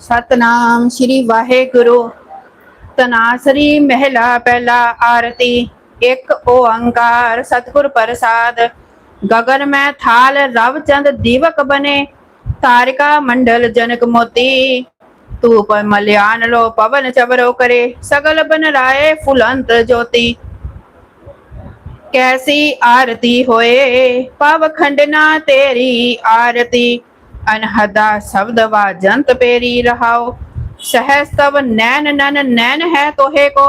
ਸਤਨਾਮ ਸ੍ਰੀ ਵਾਹਿਗੁਰੂ। ਤਨਾਸਰੀ ਮਹਿਲਾ ਪਹਿਲਾ ਆਰਤੀ, ਇੱਕ ਓੰਕਾਰ ਸਤਿਗੁਰ ਪ੍ਰਸਾਦ। ਗगन ਮੈਂ ਥਾਲ ਰਵ ਚੰਦ ਦੀਵਕ ਬਨੇ, ਤਾਰਿਕਾ ਮੰਡਲ ਜਨਕ ਮੋਤੀ। ਧੂਪ ਮਲਿਆਨ ਲੋ ਪਵਨ ਚਵਰੋ ਕਰੇ, ਸਗਲ ਬਨ ਰਾਏ ਫੁਲੰਤ ਜੋਤੀ। ਕੈਸੀ ਆਰਤੀ ਹੋਏ, ਪਵ ਖੰਡਨਾ ਤੇਰੀ ਆਰਤੀ। ਅਨਹਦਾ ਸ਼ਬਦ ਵਾਜੰਤ ਪੇਰੀ ਰਹਾਓ। ਸਹਸ ਤਵ ਨੈਨ ਨਨ ਨੈਨ ਹੈ ਤੋਹੇ ਕੋ।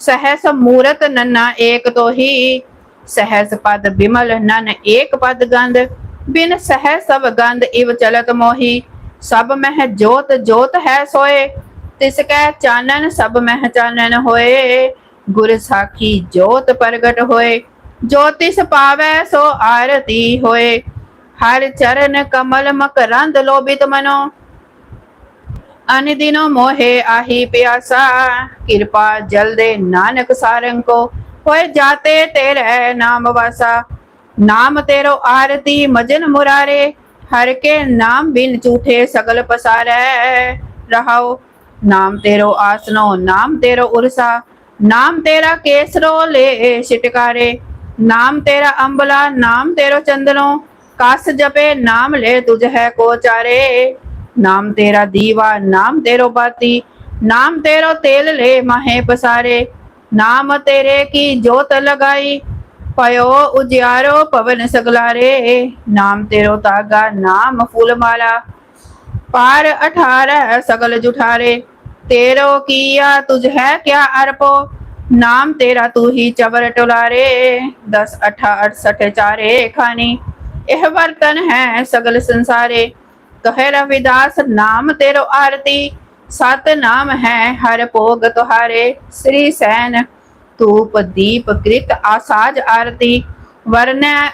ਸਹਸ ਮੂਰਤ ਨੰਨਾ ਏਕ ਤੋਹੀ। ਸਹਸ ਪਦ ਬਿਮਲ ਨਨ ਏਕ ਪਦ ਗੰਧ। ਬਿਨ ਸਹਿ ਸਭ ਗੰਧ ਇਵ ਚਲਤ ਮੋਹੀ। ਸਭ ਮਹਿ ਜੋਤ ਜੋਤ ਹੈ ਸੋਏ। ਤਿਸ ਕੈ ਚਾਨਣ ਸਭ ਮਹਿ ਚਾਨਨ ਹੋਏ। ਗੁਰ ਸਾਖੀ ਜੋਤ ਪ੍ਰਗਟ ਹੋਏ। ਜੋਤਿਸ ਪਾਵੈ ਸੋ ਆਰਤੀ ਹੋਏ। ਹਰ ਚਰਨ ਕਮਲ ਮਕਰੰਦ ਲੋਭਿਤ ਮਨੋ ਅਨਿਦਿਨੋ ਮੋਹਿ ਆਹੀ ਪਿਆਸਾ ਕਿਰਪਾ ਜਲ ਦੇ ਨਾਨਕ ਸਾਰੰਗ ਕੋ ਹੋਏ ਜਾਤੇ ਤੇਰੇ ਨਾਮ ਵਾਸਾ ਨਾਮ ਤੇਰੋ ਆਰਤੀ ਮਜਨ ਮੁਰਾਰੇ ਹਰ ਕੇ ਨਾਮ ਬਿਨ ਝੂਠੇ ਸਗਲ ਪਸਾਰੈ ਰਹਾਓ ਨਾਮ ਤੇਰੋ ਆਸਨੋ ਨਾਮ ਤੇਰੋ ਉਰਸਾ ਨਾਮ ਤੇਰਾ ਕੇਸਰੋ ਲੈ ਛਿਟਕਾਰੇ ਨਾਮ ਤੇਰਾ ਅੰਬਲਾ ਨਾਮ ਤੇਰੋ ਚੰਦਨੋ ਕਸ ਜਪੇ ਨਾਮ ਲੈ ਤੁਝ ਹੈ ਕੋ ਚਾਰੇ ਨਾਮ ਤੇਰਾ ਦੀਵਾ ਨਾਮ ਤੇਰੋ ਬਾਤੀ ਨਾਮ ਤੇਰੋ ਤੇਲ ਲੈ ਮਹੇ ਪਸਾਰੇ ਨਾਮ ਤੇਰੇ ਕੀ ਜੋਤ ਲਗਾਈ ਪਇਓ ਉਜਿਆਰੋ ਪਵਨ ਸਗਲਾਰੇ ਨਾਮ ਤੇਰੋ ਤਾਗਾ ਨਾਮ ਫੂਲ ਮਾਲਾ ਪਾਰ 18 ਸਗਲ ਜੁਠਾਰੇ ਤੇਰੋ ਕੀਆ ਤੁਝ ਹੈ ਕਿਆ ਅਰਪੋ ਨਾਮ ਤੇਰਾ ਤੂ ਹੀ ਚਵਰ ਟੁਲਾਰੇ 10 18 68 ਚਾਰੇ ਖਾਨੀ ਇਹ ਵਰਤਨ ਹੈ ਸਗਲ ਸੰਸਾਰੇ। ਕਹੇ ਰਵਿਦਾਸ, ਨਾਮ ਤੇਰੋ ਆਰਤੀ। ਸਤ ਨਾਮ ਹੈ ਹਰ ਭੋਗ ਤੁਹਾਰੇ। ਸ੍ਰੀ ਸੈਨ ਧੂਪ, ਦੀਪ, ਕ੍ਰਿਤ, ਆਸਾਜ, ਆਰਤੀ। ਵਰਨੈ,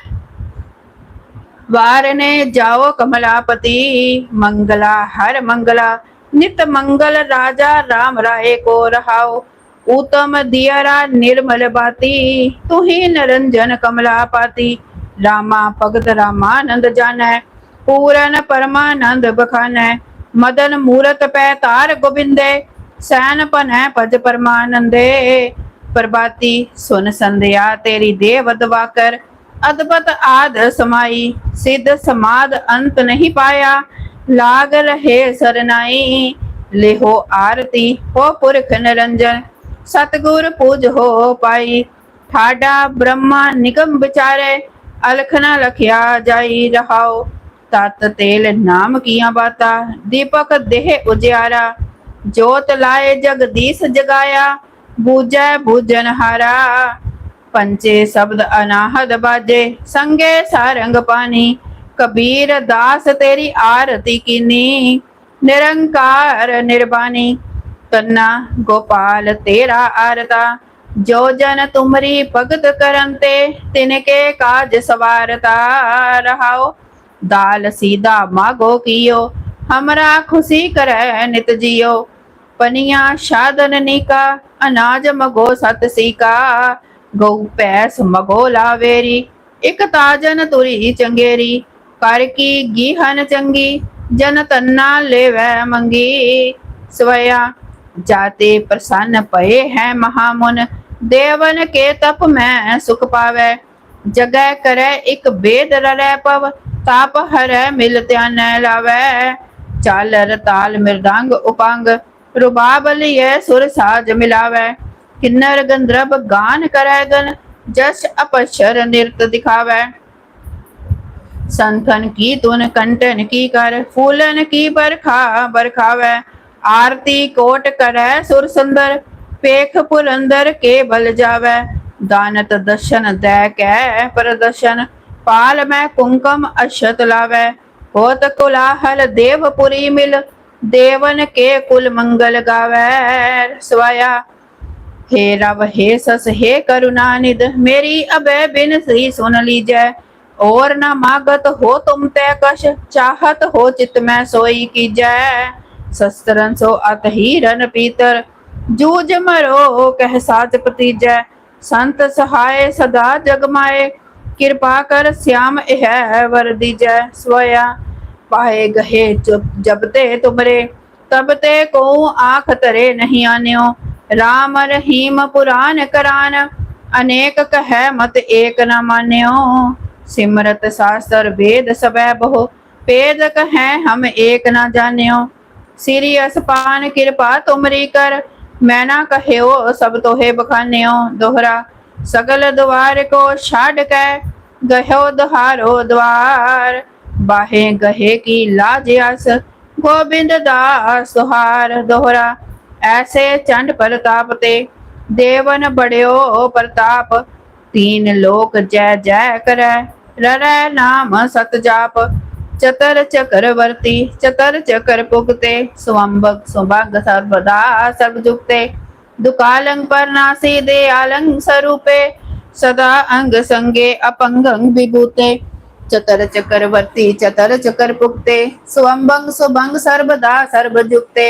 ਵਾਰਨੇ ਜਾਓ ਕਮਲਾਪਤੀ। ਮੰਗਲਾ, ਹਰ ਮੰਗਲਾ। ਨਿਤ ਮੰਗਲ ਰਾਜਾ, ਰਾਮ ਰਾਏ ਕੋ ਰਹਾਓ। ਉਤਮ ਦਿਯਰਾ ਨਿਰਮਲ ਬਾਤੀ। ਤੁਹੀ ਨਿਰੰਜਨ ਕਮਲਾਪਤੀ। ਰਾਮਾ, ਭਗਤ ਰਾਮਾਨੰਦ ਜਾਣੈ, ਪੂਰਨ ਪਰਮਾਨੰਦ ਬਖਾਨੈ, ਮਦਨ ਮੂਰਤ ਪੈ ਤਾਰ ਗੋਬਿੰਦੇ, ਸੈਨ ਪਨੈ ਭਜ ਪਰਮਾਨੰਦੇ। ਪ੍ਰਭਾਤੀ, ਸੁਨ ਸੰਧਿਆ, ਤੇਰੀ ਦੇਵ ਦਵਾਕਰ ਅਦਬਤ ਆਦ ਸਮਾਈ, ਸਿੱਧ ਸਮਾਦ ਅੰਤ ਨਹੀਂ ਪਾਇਆ, ਲਾਗ ਰਹੇ ਸਰਨਾਈ, ਲਿਹੋ ਆਰਤੀ, ਹੋ ਪੁਰਖ ਨਿਰੰਜਨ, ਸਤਗੁਰ ਪੂਜ ਹੋ ਪਾਈ, ਠਾਡਾ ਬ੍ਰਹਮਾ ਨਿਗਮ ਵਿਚਾਰੇ ਅਲਖ ਨ ਲਖਿਆ ਜਾਈ ਰਹਾਓ, ਤਤ ਤੇਲ ਨਾਮ ਕੀਆਂ ਬਾਤਾ, ਦੀਪਕ ਦੇਹ ਉਜਿਆਰਾ ਜੋਤ ਲਾਏ ਜਗਦੀਸ਼ ਜਗਾਇਆ, ਬੂਝੈ ਬੂਝਨ ਹਾਰਾ। ਪੰਚੇ ਸ਼ਬਦ ਅਨਾਹਦ ਬਾਜੇ, ਸੰਗੇ ਸਾਰੰਗ ਪਾਣੀ, ਕਬੀਰ ਦਾਸ ਤੇਰੀ ਆਰਤੀ ਕੀਨੀ। ਨਿਰੰਕਾਰ ਨਿਰਬਾਣੀ, ਤੰਨਾ ਗੋਪਾਲ ਤੇਰਾ ਆਰਤਾ। ਜੋ ਜਨ ਤੁਮਰੀ ਭਗਤ ਕਰਨ ਤੇ, ਤਿਨਕੇ ਕਾਜ ਸਵਾਰਤਾ ਰਹਾਓ। ਦਾਲ ਸੀਦਾ ਮਾਗੋ ਕੀਓ, ਹਮਰਾ ਖੁਸ਼ੀ ਕਰੈ ਨਿਤ ਜਿਓ। ਪਨੀਆਂ ਸ਼ਾਦਨ ਨੀਕਾ, ਅਨਾਜ ਮਗੋ ਸਤ ਸੀਕਾ। ਗਊ ਪੈਸ ਮਗੋ ਲਾਵੇਰੀ, ਇਕ ਤਾਜਨ ਤੁਰੀ ਚੰਗੇਰੀ। ਕਰ ਕੀ ਗੀਹਨ ਚੰਗੀ, ਜਨ ਤੰਨਾ ਲੈਵੈ ਮੰਗੀ। ਸਵਇਆ ਜਾਤੇ ਪ੍ਰਸੰਨ ਪਏ ਹੈ ਮਹਾਮੁਨ ਦੇਵਨ ਕੇ ਤਪ ਮੈਂ ਸੁਖ ਪਾਵੈ, ਜਗੈ ਕਰੈ ਇਕ ਬੇਦ ਰਲੈ ਪਵ, ਤਾਪ ਹਰੈ ਮਿਲ ਧਿਆਨੈ ਲਾਵੈ। ਚਾਲ ਰਤਾਲ ਮਿਰਦੰਗ ਉਪੰਗ, ਰੁਬਾਬ ਲਿਐ ਸੁਰ ਸਾਜ ਮਿਲਾਵੈ। ਕਿੰਨਰ ਗੰਧਰਵ ਗਾਨ ਕਰੈ ਗਨ, ਜਸ ਅਪਸ਼ਰ ਨਿਰਤ ਦਿਖਾਵੈ। ਸੰਤਨ ਕੀ ਤੁਨ ਕੰਟਨ ਕੀ ਕਰ, ਫੂਲਨ ਕੀ ਬਰਖਾ ਬਰਖਾਵੈ। ਆਰਤੀ ਕੋਟ ਕਰੈ ਸੁਰ ਸੁੰਦਰ ਪੇਖ ਪੁਰੰਦਰ ਕੇ ਬਲ ਜਾਵੈ ਦਾਨਤ ਦਰਸ਼ਨ ਦੈ ਕੈ ਪ੍ਰਦਰਸ਼ਨ ਪਾਲ ਮੈਂ ਕੁੰਕਮ ਅਸ਼ਤ ਲਾਵੈ ਹੋਤ ਕੁਲਾਹਲ ਦੇਵਪੁਰੀ ਮਿਲ ਦੇਵਨ ਕੇ ਕੁਲ ਮੰਗਲ ਗਾਵੈ ਸਵਾਇਆ हे रव हे सस हे करुणा निध मेरी अभय बिन सी सुन लीजै और न मागत हो तुम ते कश चाहत हो चित में सोई कीजै शस्त्रन सो अत ही रन पीतर ਜੂਝ ਮਰੋ ਕਹਿ ਸਾਥ ਪਤੀਜੈ ਸੰਤ ਸਹਾਇ ਸਦਾ ਜਗਮਾਏ ਕਿਰਪਾ ਕਰ ਸਿਆਮ ਇਹ ਵਰ ਦੀਜੈ। ਸਵਇਆ ਪਾਏ ਗਹੇ ਜਬ ਤੇ ਤੁਮਰੇ, ਤਬ ਤੇ ਕੋ ਆਖ ਤਰੇ ਨਹੀਂ ਆਨਿਓ। ਰਾਮ ਰਹੀਮ ਪੁਰਾਨ ਕਰਾਨ, ਅਨੇਕ ਕਹੈ ਮਤ ਏਕ ਨ ਮਾਨਿਓ। ਸਿਮਰਤ ਸਾਸਤਰ ਵੇਦ ਸਵੈ ਬਹੁ, ਪੇਦ ਕਹੈ ਹਮ ਏਕ ਨ ਜਾਣਿਓ। ਸ੍ਰੀ ਅਸਪਾਨ ਕਿਰਪਾ ਤੁਮਰੀ ਕਰ ਮੈਂ ਨਾ ਕਹਿਓ, ਸਭ ਤੋਹੇ ਬਖਾਨਿਓ, ਦੋਹਰਾ, ਸਗਲ ਦੁਆਰ ਕੋ ਛੱਡ ਕੇ ਗਹਿਓ ਦਹਾਰੋ ਦਵਾਰ। ਬਾਹੇ ਗਹੇ ਕੀ ਲਾਜ ਅਸ ਗੋਬਿੰਦ ਦਾ ਤੁਹਾਰ ਦੋਹਰਾ। ਐਸੇ ਚੰਡ ਪ੍ਰਤਾਪ ਤੇ ਦੇਵਨ ਬੜਿਓ ਪ੍ਰਤਾਪ। ਤੀਨ ਲੋਕ ਜੈ ਜੈ ਕਰੈ, ਰਰੈ ਨਾਮ ਸਤ ਜਾਪ ਚਤਰ ਚਕਰਵਰਤੀ ਚਤਰ ਚਕਰ ਪੁਗਤੇ, ਸੁਵੰਬਕ ਸੁਭਗ ਸਰਬਦਾ ਸਰਬ ਜੁਗਤੇ। ਦੁਕਾਲੰ ਪਰਨਾਸੀ ਦੇ ਆਲੰ ਸਰੂਪੇ, ਸਦਾ ਅੰਗ ਸੰਗੇ ਅਪੰਗੰ ਵਿਭੂਤੇ। ਚਤਰ ਚਕਰਵਰਤੀ ਚਤਰ ਚਕਰ ਪੁਗਤੇ ਸੁਵੰਬੰ ਸੁਭੰਗ ਸਰਬਦਾ ਸਰਬ ਜੁਗਤੇ।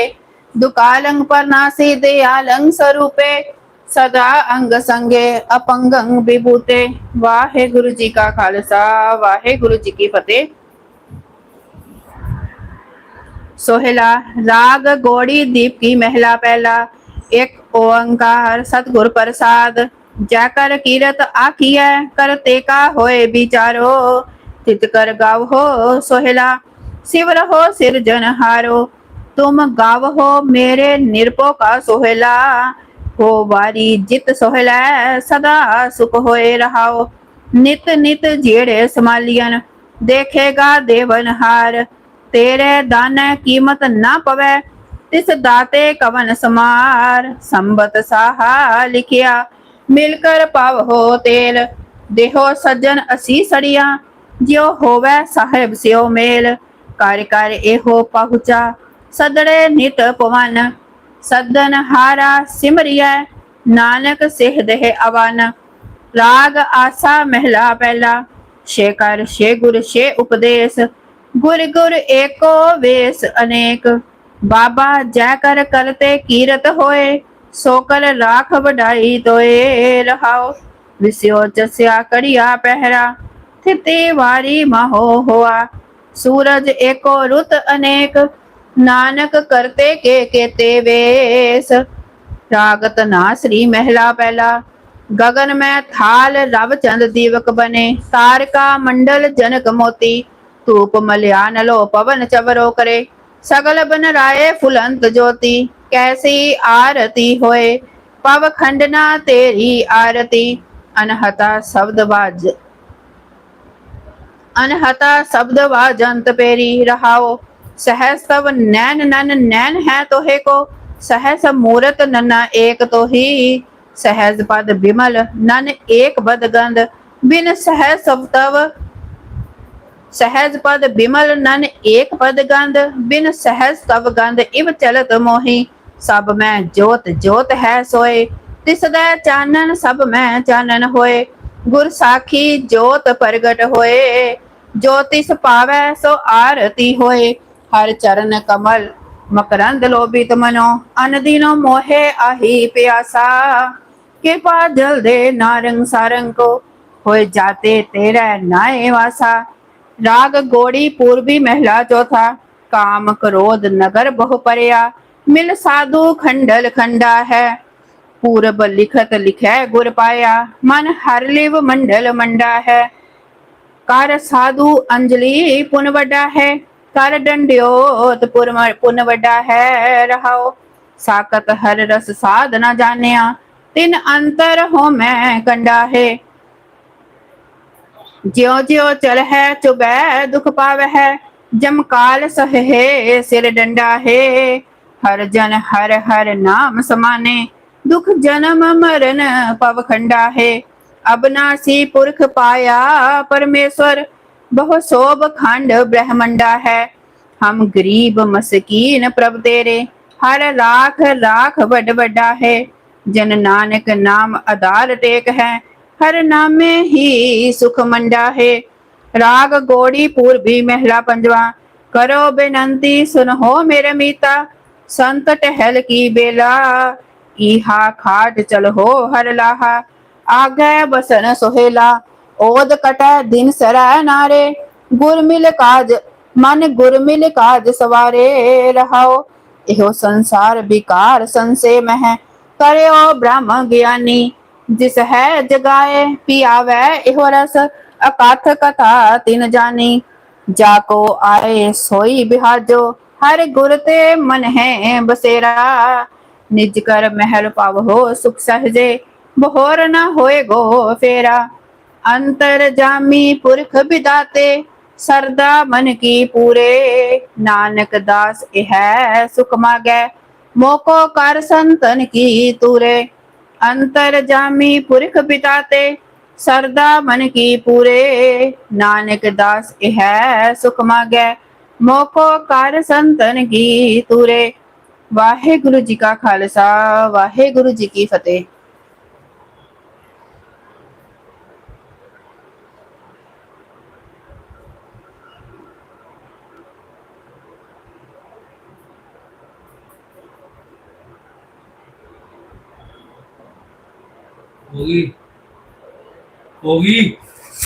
ਦੁਕਾਲੰ ਪਰਨਾਸੀ ਦੇ ਆਲੰ ਸਰੂਪੇ, ਸਦਾ ਅੰਗ ਸੰਗੇ ਅਪੰਗੰ ਵਿਭੂਤੇ। ਵਾਹਿਗੁਰੂ ਜੀ ਕਾ ਖਾਲਸਾ, ਵਾਹਿਗੁਰੂ ਜੀ ਕੀ ਫਤਿਹ। ਸੋਹਿਲਾ, ਰਾਗ ਗੋੜੀ ਦੀਪ ਕੀ ਮਹਿਲਾ ਪਹਿਲਾ, ਇੱਕ ਓੰਕਾਰ ਸਤਗੁਰ ਪ੍ਰਸਾਦ, ਜੈ ਕਰ ਕੀਰਤ ਆਖੀਐ ਕਰਤੇ ਕਾ ਹੋਏ ਵਿਚਾਰੋ, ਤਿਤ ਕਰ ਗਾਵ ਹੋ ਸੋਹਿਲਾ ਸਿਵ ਰਹੋ ਸਿਰਜਨ ਹਾਰੋ, ਤੁਮ ਗਾਵ ਹੋ ਮੇਰੇ ਨਿਰਪੋ ਕਾ ਸੋਹਿਲਾ, ਕੋ ਵਾਰੀ ਜਿਤ ਸੋਹਿਲਾ, ਸਦਾ ਸੁਖ ਹੋਏ ਰਹਾਓ, ਨਿਤ ਨਿਤ ਜਿਹੜੇ ਸਮਾਲੀਆਂ ਦੇਖੇਗਾ ਦੇਵਨ ਹਾਰ ਤੇਰੇ ਦਾਨ ਕੀਮਤ ਨਾ ਪਵੈ, ਤਿਸ ਦਾਤੇ ਕਵਨ ਸਮਾਰ। ਸੰਬਤ ਸਾਹਾ ਲਿਖਿਆ, ਮਿਲ ਕਰ ਪਵ ਤੇਲ। ਦੇਹੋ ਸੱਜਣ ਅਸੀਂ ਸੜੀਆਂ, ਜਿਉ ਹੋਵੈ ਸਾਹਿਬ ਸਿਉ ਮੇਲ। ਕਰ ਕਰ ਇਹੋ ਪਹੁੰਚਾ, ਸਦੜੇ ਨਿਤ ਪਵਨ। ਸਦਨ ਹਾਰਾ ਸਿਮਰਿਐ, ਨਾਨਕ ਸਿਹ ਦੇਹ ਅਵਨ। ਰਾਗ ਆਸਾ ਮਹਿਲਾ ਪਹਿਲਾ ਸ਼ੇ ਕਰ ਸ਼ੇ ਗੁਰ ਸ਼ੇ ਉਪਦੇਸ਼। ગુર ગુર એકો વેશ અનેક બાબા જય કર કરતે કીરત હોય ਸੋ ਕਰ ਰਾਖ ਵਡਾਈ ਤੋਏ ਰਹਾਓ। ਵਿਸਿਓ ਜਸਿਆ ਕੜਿਆ ਪਹਿਰਾ, ਥਿਤੇ ਵਾਰੀ ਮਹੋ ਹੋਆ। ਸੂਰਜ ਏਕੋ ਰੁਤ ਅਨੇਕ, ਨਾਨਕ ਕਰਤੇ ਕੇ ਕੇਤੇ ਵੇਸ। ਰਾਗਤ ਨਾ ਸ੍ਰੀ ਮਹਿਲਾ ਪਹਿਲਾ ਗगन ਮੈਂ ਥਾਲ ਰਵ ਚੰਦ ਦੀਵਕ ਬਨੇ। ਤਾਰਕਾ ਮੰਡਲ ਜਨਕ ਮੋਤੀ ਧੂਪ ਮਲਿਆਨ ਲੋ ਪਵਨ ਚਵਰੋ ਕਰੇ। ਸਗਲ ਬਨ ਰਾਏ ਫੁਲੰਤ ਜੋਤੀ, ਕੈਸੀ ਆਰਤੀ ਹੋਏ। ਪਵ ਖੰਡਨਾ ਤੇਰੀ ਆਰਤੀ, ਅਨਹਤਾ ਸ਼ਬਦ ਵਾਜ। ਅਨਹਤਾ ਸ਼ਬਦ ਵਾਜੰਤ ਪੇਰੀ ਰਹਾਓ। ਸਹਸ ਤਵ ਨੈਨ ਨਨ ਨੈਨ ਹੈ ਤੋਹੇ ਕੋ। ਸਹਸ ਮੂਰਤ ਨਨਾ ਏਕ ਤੋਹੀ। ਸਹਜ ਪਦ ਬਿਮਲ ਨਨ ਏਕ ਬਦ ਗੰਧ। ਬਿਨ ਸਹਜ ਸਭ ਤਵ ਸਹਿਜ ਪਦ ਬਿਮਲ ਨਨ ਏਕ ਪਦ ਗੰਧ, ਬਿਨ ਸਹਿਜ ਸਭ ਗੰਧ ਇਵ ਚਲਤ ਮੋਹੀ। ਸਭ ਮੈਂ ਜੋਤ ਜੋਤ ਹੈ ਸੋਏ। ਤਿਸਦਾ ਚਾਨਣ, ਸਭ ਮੈਂ ਚਾਨਣ ਹੋਏ। ਗੁਰ ਸਾਖੀ ਜੋਤ ਪ੍ਰਗਟ ਹੋਏ। ਜੋਤਿਸ ਪਾਵੈ, ਸੋ ਆਰਤੀ ਹੋਏ। ਹਰ ਚਰਨ ਕਮਲ, ਮਕਰੰਦ ਲੋਭਿਤ ਮਨੋ। ਅਨਦੀਨੋ ਮੋਹੇ ਆਹੀ ਪਿਆਸਾ। ਕਿਰਪਾ ਜਲ ਦੇ ਨਾਰੰਗ ਸਾਰੰਗ ਕੋ। ਹੋਏ ਜਾਤੇ ਤੇਰਾ ਨਾਏ ਵਾਸਾ। राग गोड़ी पूर्वी महला चौथा काम क्रोध नगर बहु परया मिल साधु खंडल खंडा है पूरब लिखत लिखै गुर पाया मन हर लिव मंडल मंडा है कर साधु अंजलि पुन वड्डा है कर दंड्योत पुर पुन वड्डा है रहाओ साकत हर रस साध न जानिया तिन अंतर हो मैं कंडा है ਜਿਉ ਜਿਉ ਚਲ ਹੈ ਚੁਬੈ ਦੁਖ ਪਾਵ ਹੈ ਸਹੇ, ਸਿਰ ਡੰਡਾ ਹੈ ਹਰ ਜਨ ਹਰ ਹਰ ਨਾਮ ਸਮਾਨੇ, ਦੁਖ ਜਨਮ ਮਰਨ ਪਵ ਖੰਡਾ ਹੈ ਅਬਨਾਸੀ ਪੁਰਖ ਪਾਇਆ ਪਰਮੇਸ਼ਵਰ, ਬਹੁ ਸੋਭ ਖੰਡ ਬ੍ਰਹਮੰਡਾ ਹੈ ਹਮ ਗਰੀਬ ਮਸਕੀਨ ਪ੍ਰਭ ਤੇਰੇ, ਹਰ ਰਾਖ ਰਾਖ ਵੱਡ ਵੱਡਾ ਹੈ ਜਨ ਨਾਨਕ ਨਾਮ ਆਧਾਰ ਟੇਕ ਹੈ ਹਰ ਨਾਮੇ ਹੀ ਸੁਖ ਮੰਡਾ ਹੈ ਰਾਗ ਗੋੜੀ ਪੂਰਬੀ ਮਹਿਲਾ ਪੰਜਵਾ ਕਰੋ ਬੇਨੰਤੀ ਸੁਨਹੋ ਮੇਰੇ ਮੀਤਾ ਸੰਤ ਟਹਿਲ ਕੀ ਬੇਲਾ ਈਹਾ ਖਾਟ ਚਲਹੋ ਹਰ ਲਾਹਾ ਆਗੇ ਬਸਨ ਸੁਹੇਲਾ ओद कटै दिन सरੈ ਨਾਰੇ ਗੁਰ ਮਿਲ ਕਾਜ ਮਨ ਗੁਰ ਮਿਲ ਕਾਜ ਸਵਾਰੇ ਰਹਾਓ ਇਹੋ ਸੰਸਾਰ ਵਿਕਾਰ ਸੰਸੇ ਮਹਿ ਕਰਿਓ ਬ੍ਰਹਮ ਗਿਆਨੀ ਜਿਸ ਹੈ ਜਗਾਏ ਪਿਆਵੈ, ਇਹੋ ਰਸ ਅਕਥ ਕਥਾ ਤਿਨ ਜਾਨੀ ਜਾ ਕੋ ਆਏ ਸੋਈ ਬਿਹਾਜੋ, ਹਰ ਗੁਰ ਤੇ ਮਨ ਹੈ ਬਸੇਰਾ, ਨਿਜ ਕਰ ਮਹਿਲ ਪਾਵੋ ਸੁਖ ਸਹਜੇ, ਬਹੋਰ ਨਾ ਹੋਏ ਗੋ ਫੇਰਾ। ਅੰਤਰ ਜਾਮੀ ਪੁਰਖ ਬਿਦਾਤੇ, ਸਰਦਾ ਮਨ ਕੀ ਪੂਰੇ, ਨਾਨਕ ਦਾਸ ਇਹ ਸੁਖ ਮਾਗੈ, ਮੋਕੋ ਕਰ ਸੰਤਨ ਕੀ ਤੂਰੇ। ਅੰਤਰ ਜਾਮੀ ਪੁਰਖ ਪਿਤਾ ਤੇ, ਸਰਦਾ ਮਨ ਕੀ ਪੂਰੇ। ਨਾਨਕ ਦਾਸ ਇਹ ਸੁਖ ਮਾਗੈ, ਮੋਕੋ ਕਰ ਸੰਤਨ ਕੀ ਤੂਰੇ। ਵਾਹਿਗੁਰੂ ਜੀ ਕਾ ਖਾਲਸਾ, ਵਾਹਿਗੁਰੂ ਜੀ ਕੀ ਫਤਿਹ। ਹੋ ਗਈ। ਹੋ ਗਈ।